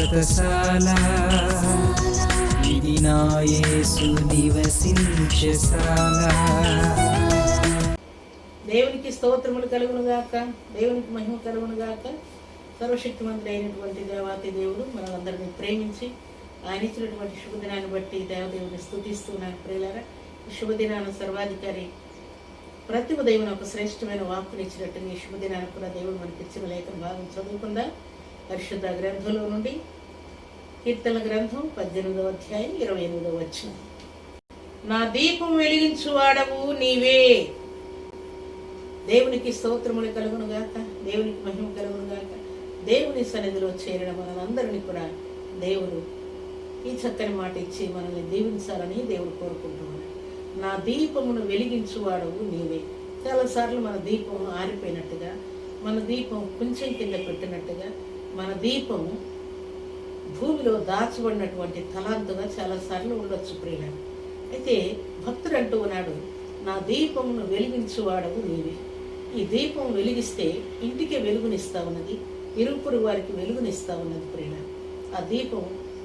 వ్రతశాల ఇది నా యేసు నివసించశాల దేవునికి స్తోత్రములు కలుగును గాక దేవునికి మహిమ కలుగును గాక. సర్వశక్తిమంతుడు అయినటువంటి దేవాతి దేవుడు మనందరినీ ప్రేమించి ఆయన ఇచ్చినటువంటి శుభదినాన్ని బట్టి దేవదేవుని స్థుతిస్తున్నాను ప్రియులరా ఈ శుభదినాన్ని సర్వాధికారి ప్రతి ఉదయం ఒక శ్రేష్టమైన వాక్కుని ఇచ్చినట్టు ఈ శుభదినాన్ని కూడా దేవుడు మనకి ఇచ్చిన లేఖను భాగం చదువుకుందా. పరిశుద్ధ గ్రంథంలో నుండి కీర్తన గ్రంథం పద్దెనిమిదవ అధ్యాయం ఇరవై ఎనిమిదవ వచ్చిన నా దీపం వెలిగించువాడవు నీవే. దేవునికి స్తోత్రములు కలుగును గాక దేవునికి మహిమ కలుగును గాక దేవుని సన్నిధిలో చేరిన మనందరినీ కూడా దేవుడు ఈ చక్కని మాట ఇచ్చి మనల్ని దీవించాలని దేవుడు కోరుకుంటున్నాడు. నా దీపమును వెలిగించువాడవు నీవే. చాలాసార్లు మన దీపం ఆరిపోయినట్టుగా మన దీపం కొంచెం కింద పెట్టినట్టుగా మన దీపం భూమిలో దాచబడినటువంటి తలాంతుగా చాలాసార్లు ఉండొచ్చు ప్రియుల అయితే భక్తుడు అంటూ ఉన్నాడు నా దీపమును వెలిగించువాడవు నీవే. ఈ దీపం వెలిగిస్తే ఇంటికి వెలుగునిస్తా ఉన్నది ఇరుపురు వారికి వెలుగునిస్తా ఉన్నది ప్రియుల ఆ దీపం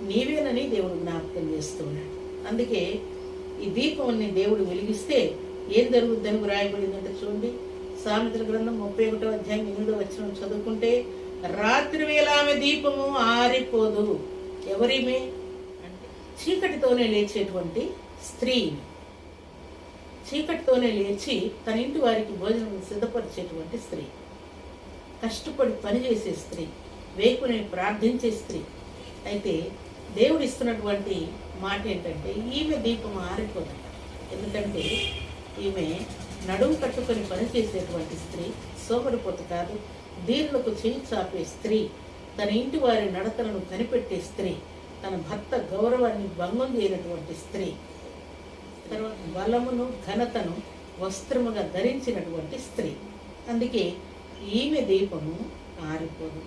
నీవేనని దేవుడు జ్ఞాపకం చేస్తూ ఉన్నాడు. అందుకే ఈ దీపంని దేవుడు వెలిగిస్తే ఏం జరుగుద్దని వ్రాయబడిందంటే చూడండి. సామెతల గ్రంథం ముప్పై ఒకటో అధ్యాయం ఎనిమిదో వచ్చిన చదువుకుంటే రాత్రి వేళ ఆమె దీపము ఆరిపోదు. ఎవరిమే? అంటే చీకటితోనే లేచేటువంటి స్త్రీ చీకటితోనే లేచి తన ఇంటి వారికి భోజనం సిద్ధపరిచేటువంటి స్త్రీ. కష్టపడి పనిచేసే స్త్రీ. వేకుని ప్రార్థించే స్త్రీ. అయితే దేవుడు ఇస్తున్నటువంటి మాట ఏంటంటే ఈమె దీపం ఆరిపోదట. ఎందుకంటే ఈమె నడుము కట్టుకొని పనిచేసేటువంటి స్త్రీ సోమరిపోతు కాదు. దీనులకు చేయి చాపే స్త్రీ తన ఇంటి వారి నడతలను కనిపెట్టే స్త్రీ తన భర్త గౌరవాన్ని భంగం చేయనటువంటి స్త్రీ తర్వాత బలమును ఘనతను వస్త్రముగా ధరించినటువంటి స్త్రీ. అందుకే ఈమె దీపము ఆరిపోదు.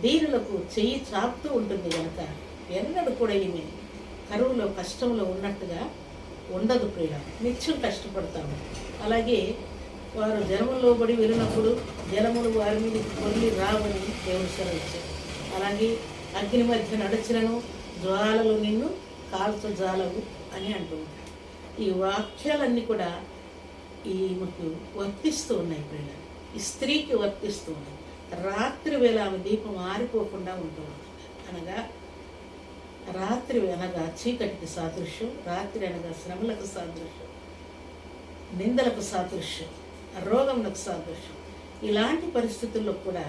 దీనులకు చెయ్యి చాపుతూ ఉంటుంది కనుక ఎన్నడూ కూడా ఈమె కరువులో కష్టంలో ఉన్నట్టుగా ఉండదు ప్రియ. నిత్యం కష్టపడతాము. అలాగే వారు జలములో పడి వెళ్ళినప్పుడు జనములు వారి మీద కొల్లి రావని దేవుడు సెలవిచ్చారు అలాగే అగ్ని మధ్య నడచినను జ్వాలలు నిన్ను కాల్చు జాలవు అని అంటూ ఉంటాడు. ఈ వాక్యాలన్నీ కూడా ఈ మాకు వర్తిస్తూ ఉన్నాయి ప్రియుల ఈ స్త్రీకి వర్తిస్తూ ఉన్నాయి. రాత్రి వేళ ఆమె దీపం ఆరిపోకుండా ఉంటుంది. అనగా రాత్రి అనగా చీకటికి సాదృశ్యం రాత్రి అనగా శ్రమలకు సాదృశ్యం నిందలకు సాదృశ్యం. రోగములకు సాదృశ్యం ఇలాంటి పరిస్థితుల్లో కూడా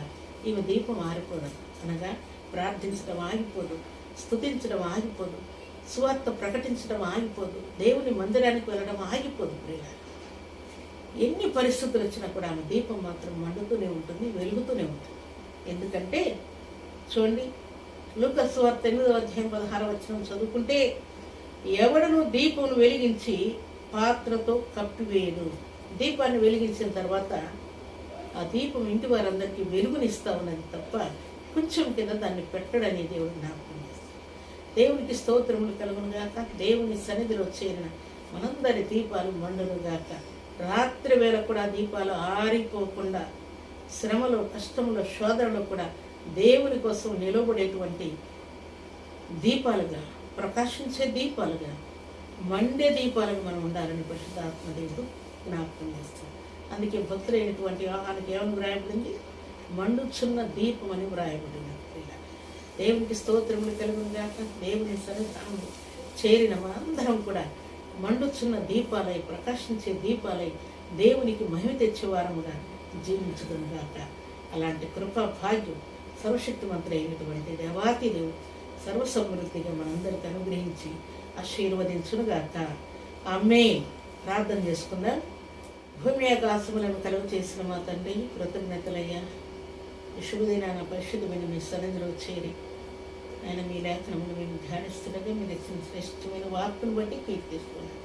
ఈమె దీపం ఆరిపోదు అనగా ప్రార్థించడం ఆగిపోదు స్థుతించడం ఆగిపోదు సువార్త ప్రకటించడం ఆగిపోదు దేవుని మందిరానికి వెళ్ళడం ఆగిపోదు ప్రియ ఎన్ని పరిస్థితులు వచ్చినా కూడా ఆమె దీపం మాత్రం మండుతూనే ఉంటుంది వెలుగుతూనే ఉంటుంది. ఎందుకంటే చూడండి లూక సువార్త ఎనిమిదో అధ్యాయం పదహార వచ్చిన చదువుకుంటే ఎవడను దీపం వెలిగించి పాత్రతో కప్పివేయడు దీపాన్ని వెలిగించిన తర్వాత ఆ దీపం ఇంటి వారందరికీ వెలుగునిస్తా ఉన్నది తప్ప కొంచెం కింద దాన్ని పెట్టడని దేవుడు జ్ఞాపకం చేస్తాడు. దేవునికి స్తోత్రములు కలుగును గాక దేవుని సన్నిధిలో చేరిన మనందరి దీపాలు మండును గాక. రాత్రి వేళ కూడా దీపాలు ఆరిపోకుండా శ్రమలో కష్టంలో శోధనలో కూడా దేవుని కోసం నిలబడేటువంటి దీపాలుగా ప్రకాశించే దీపాలుగా మండే దీపాలుగా మనం ఉండాలని పరిశుద్ధాత్మ దేవుడు జ్ఞాపకం చేస్తుంది. అందుకే భక్తులైనటువంటి ఆహానికి ఏమని వ్రాయబడింది? మండుచున్న దీపం అని వ్రాయబడింది. ప్రియులారా. దేవునికి స్తోత్రములు కలుగును గాక. దేవుని సన్నిధానం చేరిన మనందరం కూడా మండుచున్న దీపాలై ప్రకాశించే దీపాలై దేవునికి మహిమ తెచ్చేవారముగా జీవించదును గాక. అలాంటి కృపా భాగ్యం సర్వశక్తిమంతుడైనటువంటి దేవాతి దేవుడు సర్వసమృద్ధిగా మనందరికి అనుగ్రహించి ఆశీర్వదించునుగాక అమ్మే ప్రార్థన చేసుకుందాం భూమి ఆకాశములను కలుగు చేసిన మా తండ్రి కృతజ్ఞతలయ్యా. శుభదినాన పరిశుద్ధమైన మీ సన్నిధిలో చేరి. ఆయన మీ లేఖనమును మేము ధ్యానిస్తుండగా మీరు ఇచ్చిన శ్రేష్టమైన వార్తను బట్టి కీర్తిస్తున్నాను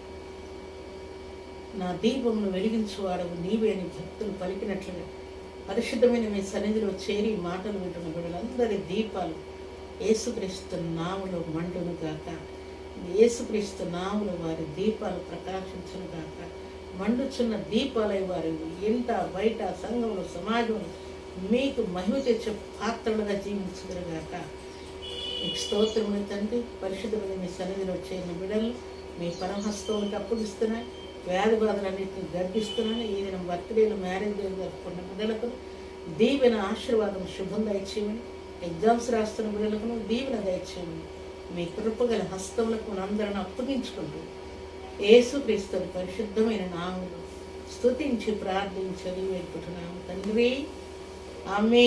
నా దీపమును వెలిగించువాడవు నీవే అని భక్తులు పలికినట్లుగా పరిశుద్ధమైన మీ సన్నిధిలో చేరి మాటలు వింటున్న బిడ్డలందరి దీపాలు ఏసుక్రీస్తు నామలో మండును గాక. యేసుక్రీస్తు నాములు వారి దీపాలు ప్రకాశించును గాక. మండుచున్న దీపాలై వారి ఇంట బయట సంఘంలో సమాజంలో మీకు మహిమ తెచ్చే పాత్రలుగా జీవించుదురుగాక మీకు స్తోత్రములు తండ్రి పరిశుద్ధమైన మీ సన్నిధిలో చేరిన నా బిడ్డలు మీ పరమహస్తములకు అప్పగిస్తున్నాయి వ్యాధి బాధలన్నింటినీ గర్భిస్తున్నాను ఈ దినం బర్త్డేలు మ్యారేజ్ డేలు జరుపుకున్న బిడ్డలకు దీవెన ఆశీర్వాదం శుభం దయచేయమని ఎగ్జామ్స్ రాస్తున్న బిడ్డలకు దీవెన దయచేయమని మీ కృపగల హస్తములకు మనందరం అప్పగించుకుంటూ ఏసుక్రీస్తుని పరిశుద్ధమైన నాములు స్తుతించి ప్రార్థించదు వెళ్తున్నాము తండ్రి ఆమె